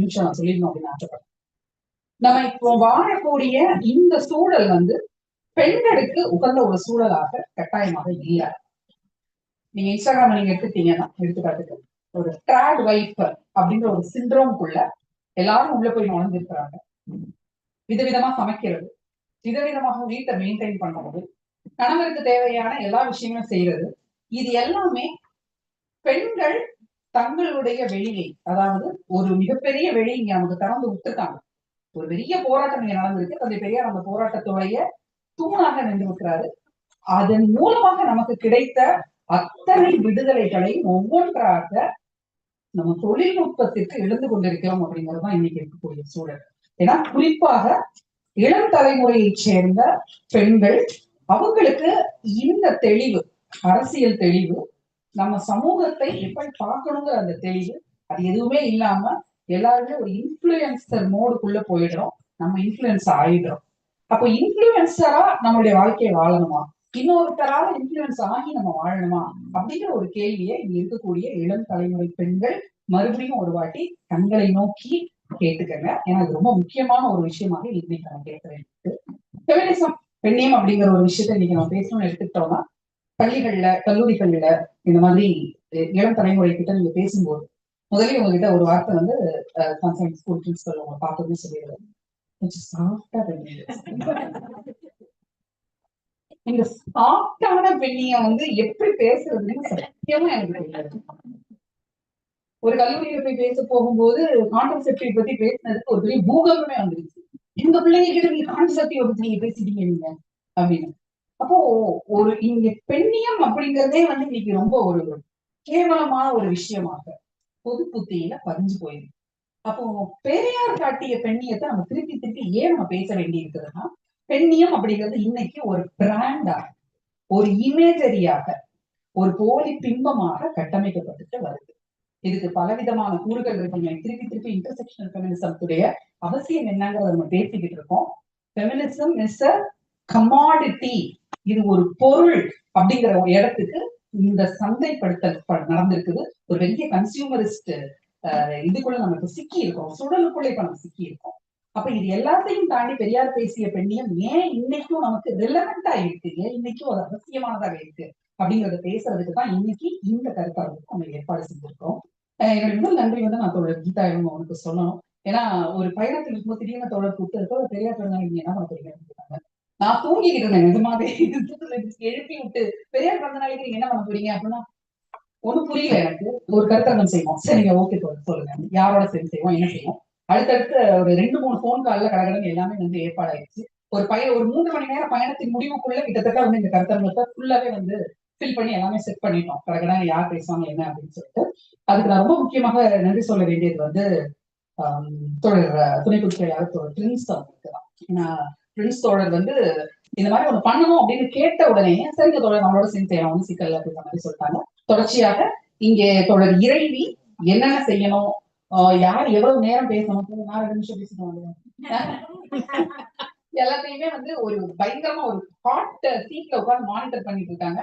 நிமிஷம் நான் சொல்லிடணும் அப்படின்னு ஆசைப்படுறேன். நம்ம இப்போ வாழக்கூடிய இந்த சூழல் வந்து பெண்களுக்கு உகந்த ஒரு சூழலாக கட்டாயமாக இல்லை. நீங்க இன்ஸ்டாகிராம் நீங்க எடுத்துட்டீங்கன்னா எடுத்துக்காட்டுக்கு ஒரு ட்ராட் வைஃப் அப்படிங்கிற ஒரு சிண்ட்ரோம்குள்ள எல்லாரும் உள்ள போய் நுழைஞ்சிருக்கிறாங்க. விதவிதமா சமைக்கிறது விதவிதமாக வீட்டை மெயின்டைன் பண்ணுறது கணவருக்கு தேவையான எல்லா விஷயங்களும் செய்யறது இது எல்லாமே பெண்கள் தங்களுடைய வெளியை அதாவது ஒரு மிகப்பெரிய வெளியை இங்க அவங்க திறந்து விட்டுருக்காங்க. ஒரு பெரிய போராட்டம் இங்க நடந்திருக்கு. தந்தை பெரியார் அந்த போராட்டத்துடைய தூணாக நின்று இருக்கிறாரு அதன் மூலமாக நமக்கு கிடைத்த அத்தனை விடுதலைகளையும் ஒவ்வொன்றாக நம்ம தொழில்நுட்பத்திற்கு எழுந்து கொண்டிருக்கிறோம் அப்படிங்கறதுதான் இன்னைக்கு இருக்கக்கூடிய சூழல். ஏன்னா குறிப்பாக இளம் தலைமுறையை சேர்ந்த பெண்கள் அவங்களுக்கு இந்த தெளிவு அரசியல் தெளிவு நம்ம சமூகத்தை எப்படி பார்க்கணுங்கிற அந்த தெளிவு அது எதுவுமே இல்லாம எல்லாருமே ஒரு இன்ஃபுளுசர் மோடுக்குள்ள போயிடுறோம். நம்ம இன்ஃபுளுன்ஸ் ஆயிடுறோம். அப்போ இன்ஃபுளுசரா நம்மளுடைய வாழ்க்கையை வாழணுமா? இன்னொருத்தரால இன்ஃபுளுன்ஸ் ஆகி நம்ம வாழணுமா? அப்படிங்கிற ஒரு கேள்வியை இங்க இருக்கக்கூடிய இளம் தலைமுறை பெண்கள் மறுபடியும் ஒரு வாட்டி தங்களை நோக்கி கேட்டுக்கங்க. ஏன்னா அது ரொம்ப முக்கியமான ஒரு விஷயமாக இன்னைக்கு நம்ம கேட்கிறேன். பெண்ணியம் அப்படிங்கிற ஒரு விஷயத்த இன்னைக்கு நம்ம பேசணும்னு எடுத்துக்கிட்டோம்னா பள்ளிகள்ல கல்லூரிகள்ல இந்த மாதிரி இளம் தலைமுறை கிட்ட நீங்க பேசும்போது முதல்ல உங்ககிட்ட ஒரு வார்த்தை வந்து கன்சர்ன் ஸ்கூல் பிரின்சிபல் உங்க பார்த்ததுன்னு சொல்லிடுறது கொஞ்சம் சாஃப்டா இந்த சாஃப்டான பெண்ணிய வந்து எப்படி பேசுறதுன்னு சத்தியமா எனக்கு தெரியாது. ஒரு கல்லூரியில போய் பேச போகும்போது கான்ட்ரசெப்டிவ் பத்தி பேசினதுக்கு ஒரு பெரிய பூகமே வந்துருச்சு. இந்த பிள்ளைங்க கிட்ட நீங்க கான்ட்ரசெப்டிவ் பத்தி நீங்க பேசிட்டீங்க நீங்க அப்படின்னு. அப்போ ஒரு இங்க பெண்ணியம் அப்படிங்கறதே வந்து இன்னைக்கு ரொம்ப ஒரு கேவலமான ஒரு விஷயமாக பொது புத்தியில பதிஞ்சு போயிருக்கு. அப்போ பெரியார் காட்டிய பெண்ணியத்தை நம்ம திருப்பி திருப்பி ஏன் நம்ம பேச வேண்டி இருக்குதுன்னா பெண்ணியம் அப்படிங்கிறது இன்னைக்கு ஒரு பிராண்டா ஒரு இமேஜரியாக ஒரு போலி பிம்பமாக கட்டமைக்கப்பட்டுட்டு வருது. இதுக்கு பலவிதமான கூறுகள் இருக்கு. திருப்பி திருப்பி இன்டர்செக்ஷனல் பெமினிசத்துடைய அவசியம் என்னங்கிறத நம்ம பேசிக்கிட்டு இருக்கோம். பெமினிசம் இஸ் அ கமாடிட்டி இது ஒரு பொருள் அப்படிங்கிற இடத்துக்கு இந்த சந்தைப்படுத்தல் நடந்திருக்குது. ஒரு பெரிய கன்சியூமரிஸ்ட் இதுக்குள்ள நமக்கு சிக்கி இருக்கோம் சுழலுக்குள்ள இப்ப நம்ம சிக்கி இருக்கோம் அப்ப இது எல்லாத்தையும் தாண்டி பெரியார் பேசிய பெண்ணியம் ஏன் இன்னைக்கும் நமக்கு ரிலவெண்டா இருக்கு? ஏன் இன்னைக்கும் அது அவசியமானதாக இருக்கு? அப்படிங்கறத பேசுறதுக்கு தான் இன்னைக்கு இந்த கருத்தரங்குக்கு நம்ம ஏற்பாடு செஞ்சிருக்கோம். என்னுடைய முதல் நன்றி வந்து நான் தோழர் கீதா இவங்க உனக்கு சொல்லணும். ஏன்னா ஒரு பயணத்தில் இருக்கும்போது திடீர்னு தோழர் கூப்பிட்டு ஒரு பெரியார் பிறந்தாங்க நீங்க என்ன பண்ண போறீங்க நான் தூங்கிக்கிட்டு இருந்தேன் நிஜமாவே எழுப்பி விட்டு பெரியார் பிறந்த நாளைக்கு நீங்க என்ன பண்ண போறீங்க அப்படின்னா ஒண்ணும் புரியல எனக்கு. ஒரு கருத்தரங்கம் செய்வோம். சரிங்க ஓகே சொல்லுங்க. யாரோட சரி செய்வோம் என்ன செய்வோம்? அடுத்தடுத்து ஒரு ரெண்டு மூணு போன் கால்ல கடகடன் எல்லாமே வந்து ஏற்பாடாயிருச்சு ஒரு பய ஒரு மூன்று மணி நேரம் பயணத்தின் முடிவுக்குள்ள கிட்டத்தட்ட வந்து இந்த கருத்தரங்கத்தை ஃபுல்லாவே வந்து ஃபில் பண்ணி எல்லாமே செட் பண்ணிட்டோம். கடகடன் யார் பேசுவாங்க என்ன அப்படின்னு சொல்லிட்டு. அதுக்கு நான் ரொம்ப முக்கியமாக நன்றி சொல்ல வேண்டியது வந்து தோழர் துணை குறிப்பிட்ட யாரும் பிரின்ஸ் அவங்களுக்கு தான். ஏன்னா பிரின்ஸ் தோழர் வந்து இந்த மாதிரி ஒண்ணு பண்ணணும் அப்படின்னு கேட்ட உடனே சரிங்க தோழர் நம்மளோட சேர்ந்து செய்யலாம் ஒன்றும் சிக்கல் அப்படின்ற மாதிரி சொல்லிட்டாங்க. தொடர்ச்சியாக இங்கே தோழர் இறைவி என்னென்ன செய்யணும்? யார் எவ்வளவு நேரம் பேசணும்? நான் ரெண்டு நிமிஷம் பேசணும் எல்லாத்தையுமே வந்து ஒரு பயங்கரமா ஒரு ஹாட் சீட்ல உட்காந்து மானிட்டர் பண்ணிட்டு இருக்காங்க.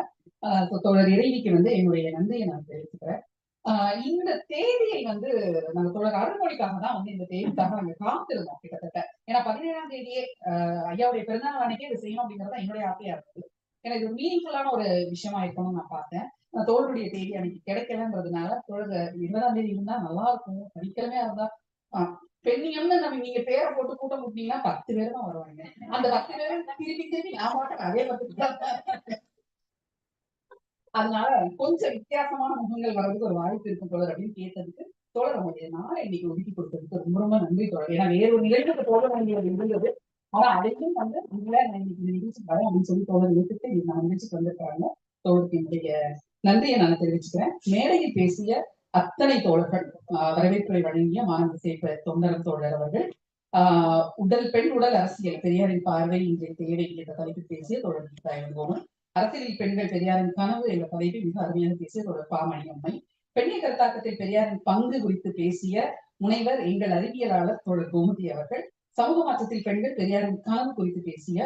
தோழர் இறைவிக்கு வந்து என்னுடைய நன்றியை நான் தெரிவிச்சுக்கிறேன். இந்த தேதியை வந்து நாங்க தொடர் அருள்மொழிக்காக தான் வந்து இந்த தேதிக்காக நாங்க காத்திருந்தோம் கிட்டத்தட்ட. ஏன்னா பதினேழாம் தேதியே ஐயாவுடைய பிறந்தநாள் அன்னைக்கே இதை செய்யணும் அப்படிங்கறது என்னுடைய ஆசையா ஏன்னா எனக்கு மீனிங்ஃபுல்லான ஒரு விஷயமா இருக்கணும்னு நான் பார்த்தேன். தோழருடைய தேதி அன்னைக்கு கிடைக்கலன்றதுனால தோழர் இருபதாம் தேதி இருந்தா நல்லா இருக்கும். படிக்கலமே இருந்தா பெண்ணியம்னு நம்ம நீங்க பேரை போட்டு கூட்டம் கூட்டினீங்கன்னா பத்து பேர் தான் வருவாங்க. அந்த பத்து பேரும் திருப்பி திருப்பி நான் மாட்டேன். அதே பத்து அதனால கொஞ்சம் வித்தியாசமான முகங்கள் வர்றதுக்கு ஒரு வாய்ப்பு இருக்கும் தோழர் அப்படின்னு கேட்டதுக்கு தோழர் உங்களுடைய நாளை இன்னைக்கு ஒதுக்கி கொடுத்ததுக்கு ரொம்ப ரொம்ப நன்றி தோழர் ஏன்னா வேறு ஒரு நிகழ்வுக்கு வேண்டியது இருந்தது. ஆனா அதையும் வந்து உங்களை நான் இன்னைக்கு இந்த நிகழ்ச்சி வரேன் அப்படின்னு சொல்லி தோழர் எடுத்துட்டு நான் நிகழ்ச்சிக்கு வந்திருக்காங்க தோழருக்கு என்னுடைய நன்றியை நான் தெரிவிச்சுக்கிறேன். மேடையில் பேசிய அத்தனை தோழர்கள் வரவேற்புரை வழங்கிய மாணவ சேப்ப தொண்டரன் தோழர் அவர்கள் ஆஹ் உடல் பெண் உடல் அரசியல் பெரியாரின் பார்வை இன்றைய தேவை என்ற தலைப்பில் பேசிய தோழர் கீதா இளங்கோவன் அரசியலில் பெண்கள் பெரியாரின் கனவு என்ற தலைப்பில் மிக அருமையாக பேசிய தோழர் பாமணி அம்மை பெண்ணிய கருத்தாக்கத்தில் பெரியாரின் பங்கு குறித்து பேசிய முனைவர் எங்கள் அறிவியலாளர் தோழர் கோமதி அவர்கள் சமூக மாற்றத்தில் பெண்கள் பெரியாரின் கனவு குறித்து பேசிய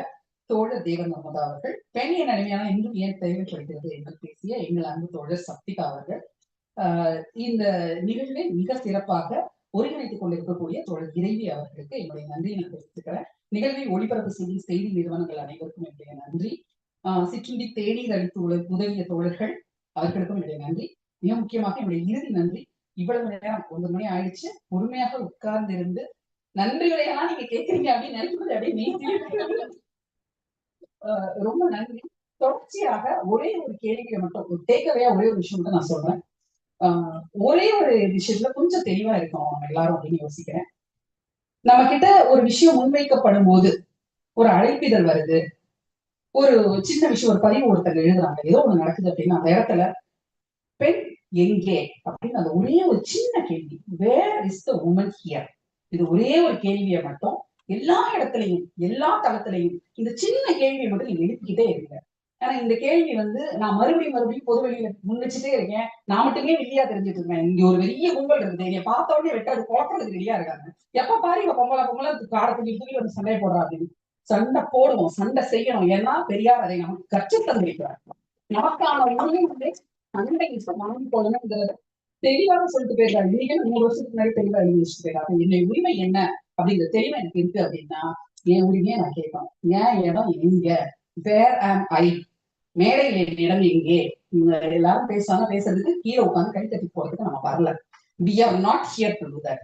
தோழர் தேவன் மமதா அவர்கள் பெண்ணிய நிலைமையான இன்றும் ஏன் தேவைப்படுகிறது என்று பேசிய எங்கள் அன்பு தோழர் சக்திகா அவர்கள் ஆஹ் இந்த நிகழ்வை மிக சிறப்பாக ஒருங்கிணைத்துக் கொண்டிருக்கக்கூடிய தோழர் இறைவி அவர்களுக்கு என்னுடைய நன்றியை நான் தெரிவித்துக்கிறேன். நிகழ்வை ஒளிபரப்பு செய்யும் செய்தி நிறுவனங்கள் அனைவருக்கும் என்னுடைய நன்றி. ஆஹ் சிற்றுண்டி தேநீர் அளித்து உதவிய தோழர்கள் அவர்களுக்கும் என்னுடைய நன்றி. மிக முக்கியமாக என்னுடைய இறுதி நன்றி. இவ்வளவு நேரம் ஒன்பது மணி ஆயிடுச்சு. பொறுமையாக உட்கார்ந்து இருந்து நன்றிகளையெல்லாம் நீங்க கேட்கறீங்க அப்படின்னு நினைக்கிறது அப்படியே ரொம்ப நன்றி. தொடர்ச்சியாக ஒரே ஒரு கேள்வியை மட்டும் ஒரு டேக்கவையா ஒரே ஒரு விஷயம் மட்டும் நான் சொல்றேன். ஆஹ் ஒரே ஒரு விஷயத்துல கொஞ்சம் தெளிவா இருக்கணும் நம்ம எல்லாரும் அப்படின்னு யோசிக்கிறேன். நம்ம கிட்ட ஒரு விஷயம் முன்வைக்கப்படும் போது ஒரு அழைப்பிதழ் வருது. ஒரு சின்ன விஷயம் ஒரு பதிவு ஒருத்தங்க எழுதுறாங்க. ஏதோ ஒண்ணு நடக்குது அப்படின்னா அந்த இடத்துல பெண் எங்கே? அப்படின்னு அந்த ஒரே ஒரு சின்ன கேள்வி. Where is the woman here இது ஒரே ஒரு கேள்வியை மட்டும் எல்லா இடத்துலையும் எல்லா தளத்திலையும் இந்த சின்ன கேள்வியை மட்டும் நீங்க எழுப்பிக்கிட்டே இருங்க. ஏன்னா இந்த கேள்வி வந்து நான் மறுபடியும் மறுபடியும் பொது வெளியில முன்வச்சுட்டே இருக்கேன். நான் மட்டுமே வெளியா தெரிஞ்சுட்டு இருக்கேன். இங்க ஒரு பெரிய கும்பல் இருக்குது. என்னை பார்த்த உடனே வெட்டாது குழப்பறதுக்கு ரெடியா இருக்காங்க. எப்ப பாரு இவ பொம்பளை பொம்பளை காரத்துக்கு தூக்கி வந்து சண்டை போடுறா அப்படின்னு. சண்டை போடுவோம் சண்டை செய்யணும். ஏன்னா பெரியார் அதை நமக்கு கற்றுத் தந்திருக்கிறார் நமக்கான உரிமை வந்து சண்டை இப்ப வாங்கி போடணுங்கிறத தெளிவாக சொல்லிட்டு போயிருக்காரு இன்னைக்கு மூணு வருஷத்துக்கு முன்னாடி தெளிவா எழுதி வச்சுட்டு போயிருக்காரு என்னுடைய உரிமை என்ன? அப்படிங்கிற தெளிவு எனக்கு இருக்கு அப்படின்னா என் உரிமையை நான் கேட்பேன் ஏன் இடம் எங்க? வேர் ஆம் ஐ மேடையில் என் இடம் எங்கே? எல்லாரும் பேசுவாங்க பேசுறதுக்கு கீழே உட்காந்து கை தட்டி போறதுக்கு நம்ம வரல. We are not here to that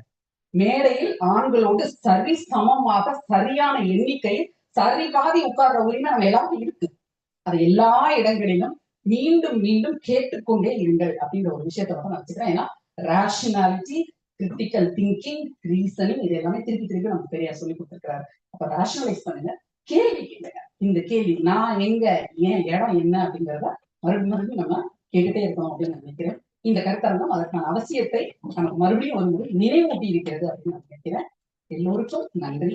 மேடையில் ஆண்களோடு சரி சமமாக சரியான எண்ணிக்கையில் சரி பாதி உட்கார்ற உரிமை நம்ம எல்லாரும் இருக்கு. அது எல்லா இடங்களிலும் மீண்டும் மீண்டும் கேட்டுக்கொண்டே இருங்கள் அப்படின்ற ஒரு விஷயத்த மட்டும் நான் வச்சுக்கிறேன். ஏன்னா ரேஷனாலிட்டி கிரிட்டிக்கல் திங்கிங் ரீசனிங் இது எல்லாமே திருப்பி திருப்பி நமக்கு பெரியார் சொல்லி கொடுத்துருக்காரு அப்ப ரேஷனலைஸ் பண்ணுங்க. கேள்வி கேளுங்க. இந்த கேள்வி நான் எங்க ஏன் இடம் என்ன அப்படிங்கறத மறுபடியும் மறுபடியும் நம்ம கேட்டுட்டே இருக்கணும் அப்படின்னு நான் நினைக்கிறேன். இந்த கருத்தரங்கம் அதற்கான அவசியத்தை நமக்கு மறுபடியும் ஒரு முறை நினைவூட்டி இருக்கிறது அப்படின்னு நான் நினைக்கிறேன். எல்லோருக்கும் நன்றி.